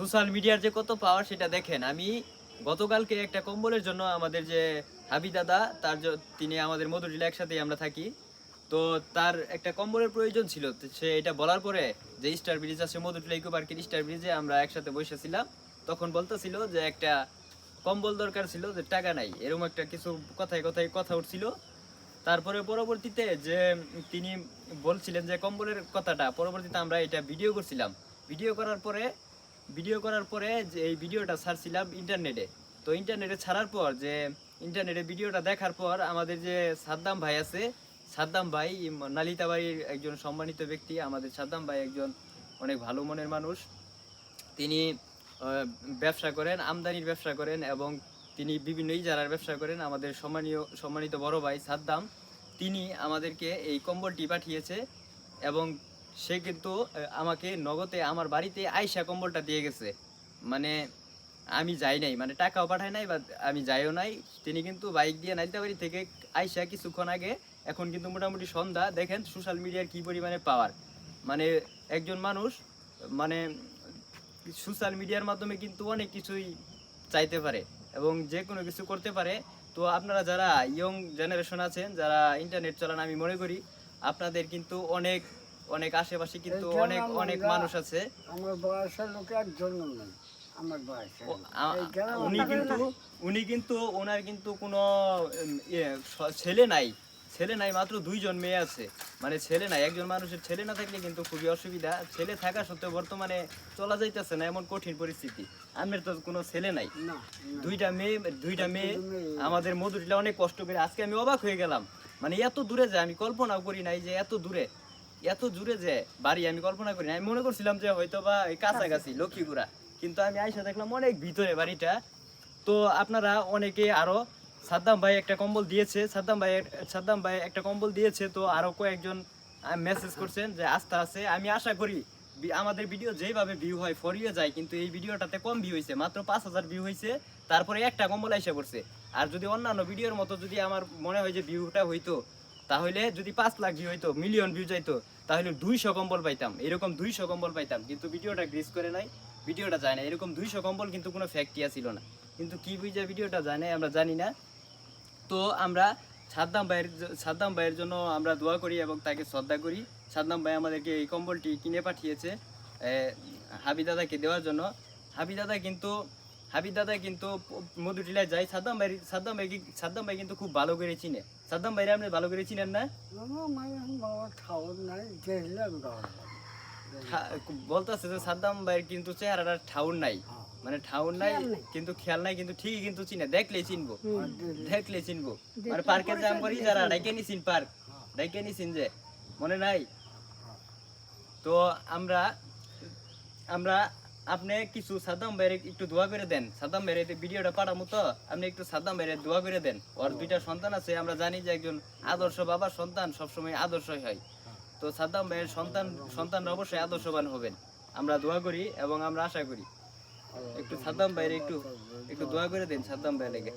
Social মিডিয়ার যে কত পাওয়ার সেটা দেখেন। আমি গতকালকে একটা কম্বলের জন্য আমাদের যে হাবি দাদা, তার তিনি আমাদের মধুরিলা একসাথেই আমরা থাকি। তো তার একটা কম্বলের প্রয়োজন ছিল। সে এটা বলার পরে যে স্টার ব্রিজ আছে, মধুরিলা ইকো পার্কের স্টার ব্রিজে আমরা একসাথে বসেছিলাম। তখন বলতেছিল যে একটা কম্বল দরকার ছিল, যে টাকা নাই। এরকম একটা কিছু কথায় কথায় কথা উঠছিল। তারপরে পরবর্তীতে যে তিনি বলছিলেন যে কম্বলের কথাটা, পরবর্তীতে আমরা এটা ভিডিও করছিলাম। ভিডিও করার পরে ভিডিও করার পরে যে এই ভিডিওটা ছাড়ছিলাম ইন্টারনেটে। তো ইন্টারনেটে ছাড়ার পর যে ইন্টারনেটে ভিডিওটা দেখার পর আমাদের যে সাদ্দাম ভাই আছে, সাদ্দাম ভাই নালিতাবাড়ির একজন সম্মানিত ব্যক্তি, আমাদের সাদ্দাম ভাই একজন অনেক ভালো মনের মানুষ। তিনি ব্যবসা করেন, আমদানির ব্যবসা করেন এবং তিনি বিভিন্ন ইজারার ব্যবসা করেন। আমাদের সম্মানীয়, সম্মানিত বড় ভাই সাদ্দাম, তিনি আমাদেরকে এই কম্বলটি পাঠিয়েছে এবং সে কিন্তু আমাকে নগদে আমার বাড়িতে আয়সা কম্বলটা দিয়ে গেছে। মানে আমি যাই নাই মানে টাকাও পাঠায় নাই বা আমি যাইও নাই। তিনি কিন্তু বাইক দিয়ে নাইতাবাড়ি থেকে আইসা কিছুক্ষণ আগে, এখন কিন্তু মোটামুটি সন্ধ্যা। দেখেন সোশ্যাল মিডিয়ার কী পরিমাণে পাওয়ার। মানে একজন মানুষ মানে সোশ্যাল মিডিয়ার মাধ্যমে কিন্তু অনেক কিছুই চাইতে পারে এবং যে কোনো কিছু করতে পারে। তো আপনারা যারা ইয়ং জেনারেশন আছেন, যারা ইন্টারনেট চালান, আমি মনে করি, আপনাদের কিন্তু অনেক অনেক আশেপাশে কিন্তু অনেক অনেক মানুষ আছে। আমার বয়সের লোক একজন নেই। আমার উনি কিন্তু উনি কিন্তু ওনার কিন্তু কোনো ইয়ে, ছেলে নাই। ছেলে নাই মাত্র দুইজন মেয়ে আছে। মানে ছেলে নাই একজন মানুষের ছেলে না থাকলে কিন্তু খুবই অসুবিধা। ছেলে থাকা সত্ত্বেও বর্তমানে চলা যাইতেছে না এমন কঠিন পরিস্থিতি। আমার তো কোনো ছেলে নাই। দুইটা মেয়ে দুইটা মেয়ে। আমাদের মধুরিলা অনেক কষ্ট করে আজকে আমি অবাক হয়ে গেলাম। মানে এত দূরে যে আমি কল্পনাও করি নাই যে এত দূরে। এত দূরে যে বাড়ি আমি কল্পনা করি আমি মনে করছিলাম যে হয়তো বা এই কাছাকাছি লক্ষ্মীপুরা। কিন্তু আমি আইসা দেখলাম অনেক ভিতরে বাড়িটা। তো আপনারা অনেকে আরও সাদ্দাম ভাই একটা কম্বল দিয়েছে সাদ্দাম ভাই সাদ্দাম ভাই একটা কম্বল দিয়েছে তো আরও কয়েকজন মেসেজ করছেন যে আস্থা আছে। আমি আশা করি আমাদের ভিডিও যেভাবে ভিউ হয় ফরিয়ে যায় কিন্তু এই ভিডিওটাতে কম ভিউ হয়েছে মাত্র পাঁচ হাজার ভিউ হয়েছে তারপরে একটা কম্বল এসে পড়ছে। আর যদি অন্যান্য ভিডিওর মতো যদি আমার মনে হয় যে ভিউটা হইতো তাহলে যদি পাঁচ লাখ ভিউ হইতো মিলিয়ন ভিউ যাইতো তাহলে দুইশো কম্বল পাইতাম। এরকম দুইশো কম্বল পাইতাম, কিন্তু ভিডিওটা গ্রিস করে নাই, ভিডিওটা যায় না এরকম দুইশো কম্বল কিন্তু কোনো ফ্যাক্টিয়া ছিল না। কিন্তু কি বুঝে ভিডিওটা যায় না আমরা জানি না। তো আমরা সাদ্দাম ভাইয়ের সাদ্দাম ভাইয়ের জন্য আমরা দোয়া করি এবং তাকে শ্রদ্ধা করি। সাদ্দাম ভাই আমাদেরকে এই কম্বলটি কিনে পাঠিয়েছে হাবি দাদাকে দেওয়ার জন্য। হাবি দাদা কিন্তু হাবি দাদা কিন্তু মধুটিলায় যায় সাদ্দাম ভাই সাদ্দাম ভাই সাদ্দাম ভাই কিন্তু খুব ভালো করে চিনে সাদ্দাম ভাইরা আপনি ভালো করে চিনেন না দেখলে। বলতেছে যে সাদ্দাম ভাইয়ের কিন্তু চেহারাটা ঠাউর নাই হ্যাঁ। মানে ঠাউর নাই। কিন্তু খেয়াল নাই কিন্তু ঠিকই কিন্তু চিনে দেখলেই চিনবো দেখলে- দেখলে চিনবো মানে পার্কে পরে জাম করি যারা। ডাইকে নিছিন পার্ক হ্যাঁ। ডাইকে নিছিন যে মনে নাই তো আমরা আমরা আপনি কিছু সাদ্দাম ভাইয়ের একটু দোয়া করে দেন। সাদ্দাম ভাইয়ের ভিডিওটা পাঠামো তো আপনি একটু সাদ্দাম ভাইয়ের দোয়া করে দেন। ওর দুইটা সন্তান আছে আমরা জানি যে একজন আদর্শ বাবার সন্তান সবসময় আদর্শই হয়। তো সাদ্দাম ভাইয়ের সন্তান সন্তানরা অবশ্যই আদর্শবান হবেন। আমরা দোয়া করি এবং আমরা আশা করি। একটু সাদ্দাম ভাইয়ের একটু একটু দোয়া করে দেন সাদ্দাম ভাই লেগে।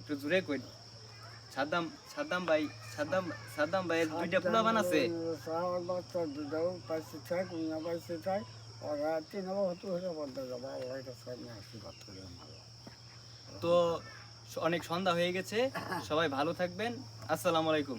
একটু জোরে কই সাদ্দাম সাদ্দাম ভাই সাদ্দাম সাদ্দাম ভাইয়ের দুইটা আছে। সার বাচ্চা দুটাও পাইছে থাক উনা পাইছে থাক ওরা তিন হতো হলে বলতে যাব। ওইটা সামনে আশীর্বাদ করে আমার তো অনেক সন্ধ্যা হয়ে গেছে সবাই ভালো থাকবেন। আসসালামু আলাইকুম।